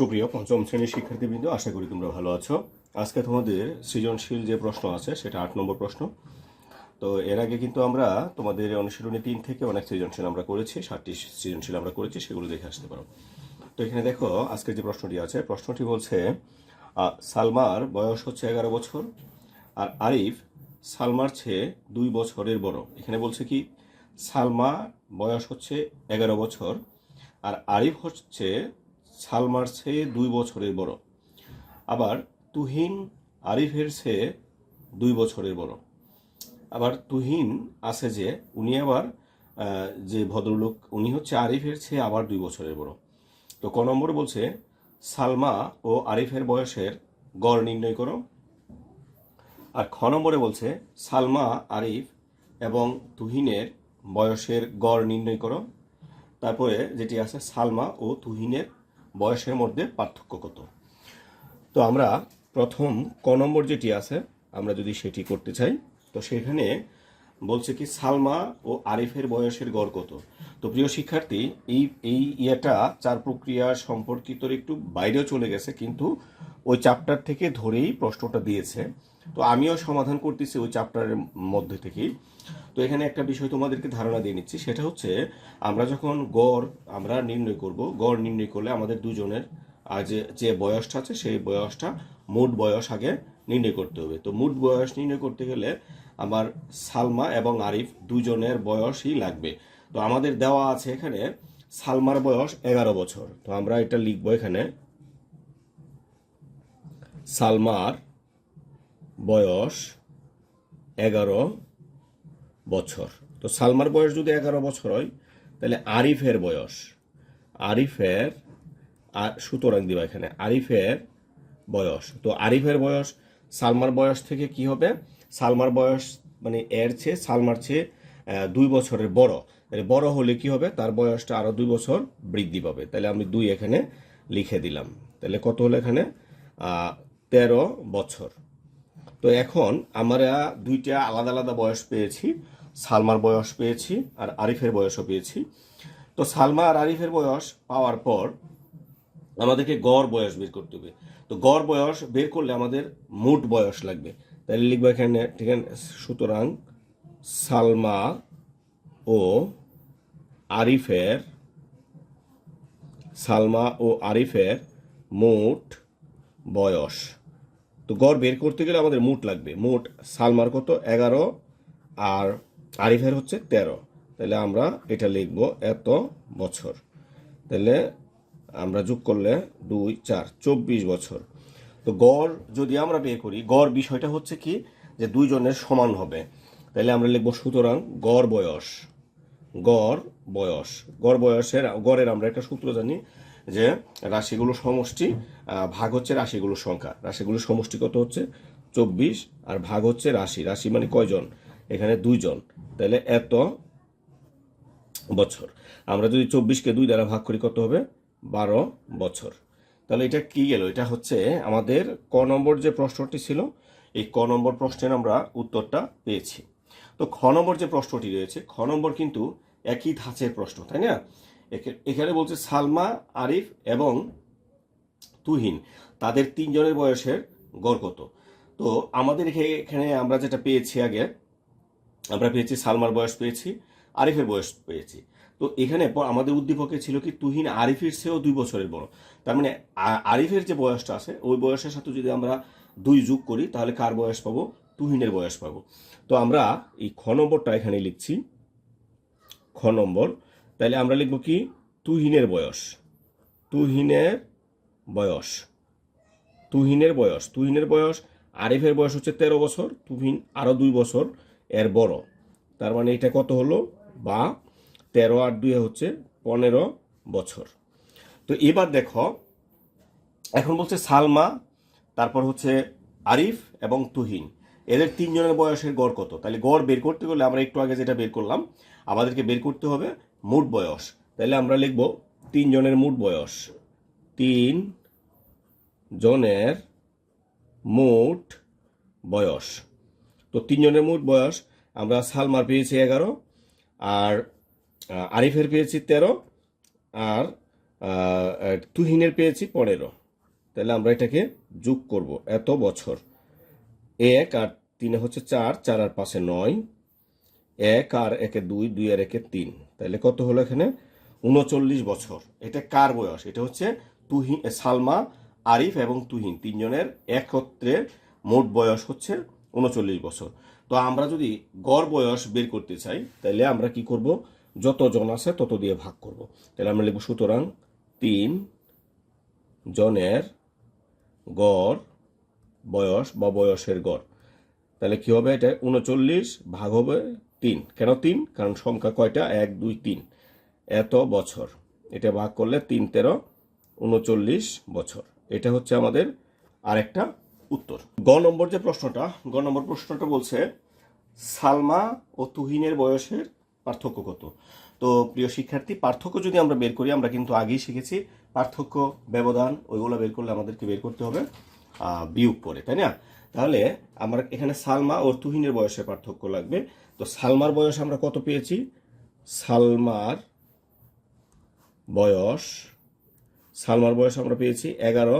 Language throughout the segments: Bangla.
সুপ্রিয় পঞ্চম শ্রেণির শিক্ষার্থীবৃন্দ, আশা করি তোমরা ভালো আছো। আজকে তোমাদের সৃজনশীল যে প্রশ্ন আছে, সেটা আট নম্বর প্রশ্ন। তো এর আগে কিন্তু আমরা তোমাদের অনুশীলনী তিন থেকে অনেক সৃজনশীল আমরা করেছি, ষাটটি সৃজনশীল আমরা করেছি, সেগুলো দেখে আসতে পারো। তো এখানে দেখো আজকে যে প্রশ্নটি আছে, প্রশ্নটি বলছে সালমার বয়স হচ্ছে এগারো বছর, আর আরিফ সালমার চেয়ে দুই বছরের বড়। এখানে বলছে কি, সালমা বয়স হচ্ছে এগারো বছর, আর আরিফ হচ্ছে সালমার চেয়ে দুই বছরের বড়। আবার তুহিন আরিফের চেয়ে দুই বছরের বড়। আবার তুহিন আছে যে, উনি আবার যে ভদ্রলোক, উনি হচ্ছে আরিফের চেয়ে আবার দুই বছরের বড়। তো ক নম্বর বলছে, সালমা ও আরিফের বয়সের গড় নির্ণয় করো। আর খ নম্বরে বলছে, সালমা, আরিফ এবং তুহিনের বয়সের গড় নির্ণয় করো। তারপরে যেটি আছে, সালমা ও তুহিনের বয়সের মধ্যে পার্থক্য কত? তো আমরা প্রথম ক নম্বর যেটি আছে, আমরা যদি সেটি করতে চাই, তো সেখানে বলছে কি সালমা ও আরিফের বয়সের গড় কত? তো প্রিয় শিক্ষার্থী, এই এই ইয়েটা চার প্রক্রিয়া সম্পর্কিত একটু বাইরেও চলে গেছে, কিন্তু ওই চ্যাপ্টার থেকে ধরেই প্রশ্নটা দিয়েছে। তো আমিও সমাধান করতেছি ওই চ্যাপ্টারের মধ্যে থেকেই। তো এখানে একটা বিষয় তোমাদেরকে ধারণা দিয়ে নিচ্ছি, সেটা হচ্ছে আমরা যখন গড়, আমরা নির্ণয় করব, গড় নির্ণয় করলে আমাদের দুজনের যে যে বয়সটা আছে, সেই বয়সটা মোট বয়স আগে নির্ণয় করতে হবে। তো মোট বয়স নির্ণয় করতে গেলে আমার সালমা এবং আরিফ দুজনের বয়সই লাগবে। তো আমাদের দেওয়া আছে এখানে সালমার বয়স এগারো বছর। তো আমরা এটা লিখব এখানে। সালমার বয়স এগারো বছর। তো সালমার বয়স যদি এগারো বছর হয়, তাহলে আরিফের বয়স। আরিফের আর সুতরাং দিবা এখানে, আরিফের বয়স। তো আরিফের বয়স সালমার বয়স থেকে কি হবে? সালমার বয়স মানে এর চেয়ে, সালমার চেয়ে দুই বছরের বড়। তাহলে বড় হলে কি হবে? তার বয়সটা আরও দুই বছর বৃদ্ধি পাবে। তাহলে আমি দুই এখানে লিখে দিলাম। তাহলে কত হলো এখানে? তেরো বছর। তো এখন আমরা দুইটা আলাদা আলাদা বয়স পেয়েছি। সালমার বয়স পেয়েছি আর আরিফের বয়সও পেয়েছি। তো সালমা আর আরিফের বয়স পাওয়ার পর আমাদেরকে গড় বয়স বের করতে হবে। তো গড় বয়স বের করলে আমাদের মোট বয়স লাগবে। তাহলে লিখব এখানে, ঠিক আছে? সুতরাং সালমা ও আরিফের, সালমা ও আরিফের মোট বয়স। তো গড় বের করতে গেলে আমাদের মোট লাগবে। মোট সালমার কত? এগারো আর আরিফের হচ্ছে তেরো। তাহলে আমরা এটা লিখব এত বছর। তাহলে আমরা যোগ করলে দুই, চার, চব্বিশ বছর। তো গড় যদি আমরা বের করি, গড় বিষয়টা হচ্ছে কি? যে দুইজনের সমান হবে। তাহলে আমরা লিখব সুতরাং গড় বয়স। গড় বয়স। গড় বয়সের, গড়ের আমরা একটা সূত্র জানি যে রাশিগুলোর সমষ্টি ভাগ হচ্ছে রাশিগুলোর সংখ্যা। রাশিগুলোর সমষ্টি কত হচ্ছে? চব্বিশ। আর ভাগ হচ্ছে রাশি। রাশি মানে কয়জন? এখানে দুইজন। তাহলে এত বছর। আমরা যদি চব্বিশকে দুই দ্বারা ভাগ করি, কত হবে? বারো বছর। তাহলে এটা কি গেল? এটা হচ্ছে আমাদের ক নম্বর যে প্রশ্নটি ছিল, এই ক নম্বর প্রশ্নের আমরা উত্তরটা পেয়েছি। তো খ নম্বর যে প্রশ্নটি রয়েছে, খ নম্বর কিন্তু একই ধাঁচের প্রশ্ন, তাই না? এখা- এখানে বলছে সালমা, আরিফ এবং তুহিন। তাদের তিনজনের বয়সের গড় কত? তো আমাদের এখে- এখানে আমরা যেটা পেয়েছি আগে আমরা পেয়েছি সালমার বয়স পেয়েছি, আরিফের বয়স পেয়েছি। তো এখানে আমাদের উদ্দীপকে ছিল কি তুহিন আরিফের সেও দুই বছরের বড়। তার মানে আরিফের যে বয়সটা আছে, ওই বয়সের সাথে যদি আমরা দুই যোগ করি, তাহলে কার বয়স পাবো? তুহিনের বয়স পাবো। তো আমরা এই খ নম্বরটা এখানে লিখছি। খ নম্বর, তাহলে আমরা লিখব কি? তুহিনের বয়স। তুহিনের বয়স। তুহিনের বয়স। তুহিনের বয়স, আরিফের বয়স হচ্ছে তেরো বছর, তুহিন আরও দুই বছর। এর বড়। তার মানে এটা কত হলো? বা তেরো আর দুই হচ্ছে পনেরো বছর। তো এবার দেখো, এখন বলছে সালমা, তারপর হচ্ছে আরিফ এবং তুহিন। এদের তিনজনের বয়সের গড় কত? তাহলে গড় বের করতে গেলে আমরা একটু আগে যেটা বের করলাম, আমাদেরকে বের করতে হবে মোট বয়স। তাহলে আমরা লিখব তিনজনের মোট বয়স। তিন জনের মোট বয়স। তো তিনজনের মোট বয়স, আমরা সালমার পেয়েছি এগারো, আর আরিফের পেয়েছি তেরো, আর তুহিনের পেয়েছি পনেরো। তাহলে আমরা এটাকে যোগ করব এত বছর। এক আর তিনে হচ্ছে চার চার আর পাশে নয়। এক আর একে দুই দুই আর একে তিন। তাহলে কত হলো এখানে? উনচল্লিশ বছর। এটা কার বয়স? এটা হচ্ছে তুহিন সালমা, আরিফ এবং তুহিন। তিনজনের একত্রে মোট বয়স হচ্ছে উনচল্লিশ বছর। তো আমরা যদি গড় বয়স বের করতে চাই তাহলে আমরা কি করব? যত জন আছে তত দিয়ে ভাগ করব। তাহলে আমরা লিখব সুতরাং তিন জনের গড় বয়স বা বয়সের গড়। তাহলে কি হবে এটা? উনচল্লিশ ভাগ হবে তিন। কেন তিন? কারণ সংখ্যা কয়টা? এক, দুই, তিন। এত বছর। এটা ভাগ করলে তিন তেরো, উনচল্লিশ বছর। এটা হচ্ছে আমাদের আরেকটা উত্তর। গ নম্বর যে প্রশ্নটা, গ নম্বর প্রশ্নটা বলছে, সালমা ও তুহিনের বয়সের পার্থক্য কত? তো প্রিয় শিক্ষার্থী, পার্থক্য যদি আমরা বের করি, আমরা কিন্তু আগেই শিখেছি, পার্থক্য, ব্যবধান, ওইগুলো বের করলে আমাদেরকে বের করতে হবে বিয়োগ করে, তাই না? তাহলে আমরা এখানে সালমা ও তুহিনের বয়সের পার্থক্য লাগবে। তো সালমার বয়স আমরা কত পেয়েছি? সালমার বয়স সালমার বয়স আমরা পেয়েছি এগারো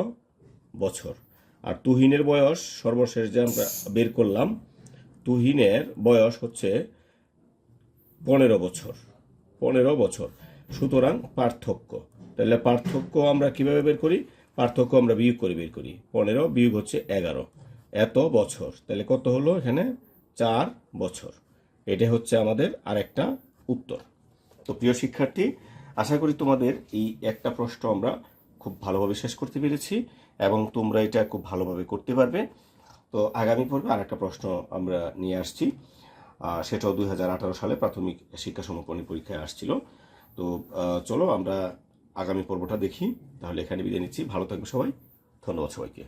বছর। আর তুহিনের বয়স সর্বশেষ যে আমরা বের করলাম, তুহিনের বয়স হচ্ছে পনেরো বছর পনেরো বছর। সুতরাং পার্থক্য। তাহলে পার্থক্য আমরা কীভাবে বের করি? পার্থক্য আমরা বিয়োগ করে বের করি। পনেরো বিয়োগ হচ্ছে এগারো। এত বছর। তাহলে কত হলো এখানে? চার বছর। এটা হচ্ছে আমাদের আরেকটা উত্তর। তো প্রিয় শিক্ষার্থী, আশা করি তোমাদের এই একটা প্রশ্ন আমরা খুব ভালোভাবে শেষ করতে পেরেছি। এবং তোমরা এটা খুব ভালোভাবে করতে পারবে। তো আগামী পর্বে আর একটা প্রশ্ন আমরা নিয়ে আসছি। সেটাও দু হাজার আঠেরো সালে প্রাথমিক শিক্ষা সমাপনী পরীক্ষায় আসছিল। তো চলো আমরা আগামী পর্বটা দেখি। তাহলে এখানে বিদায় নিচ্ছি। ভালো থাকবে সবাই। ধন্যবাদ সবাইকে।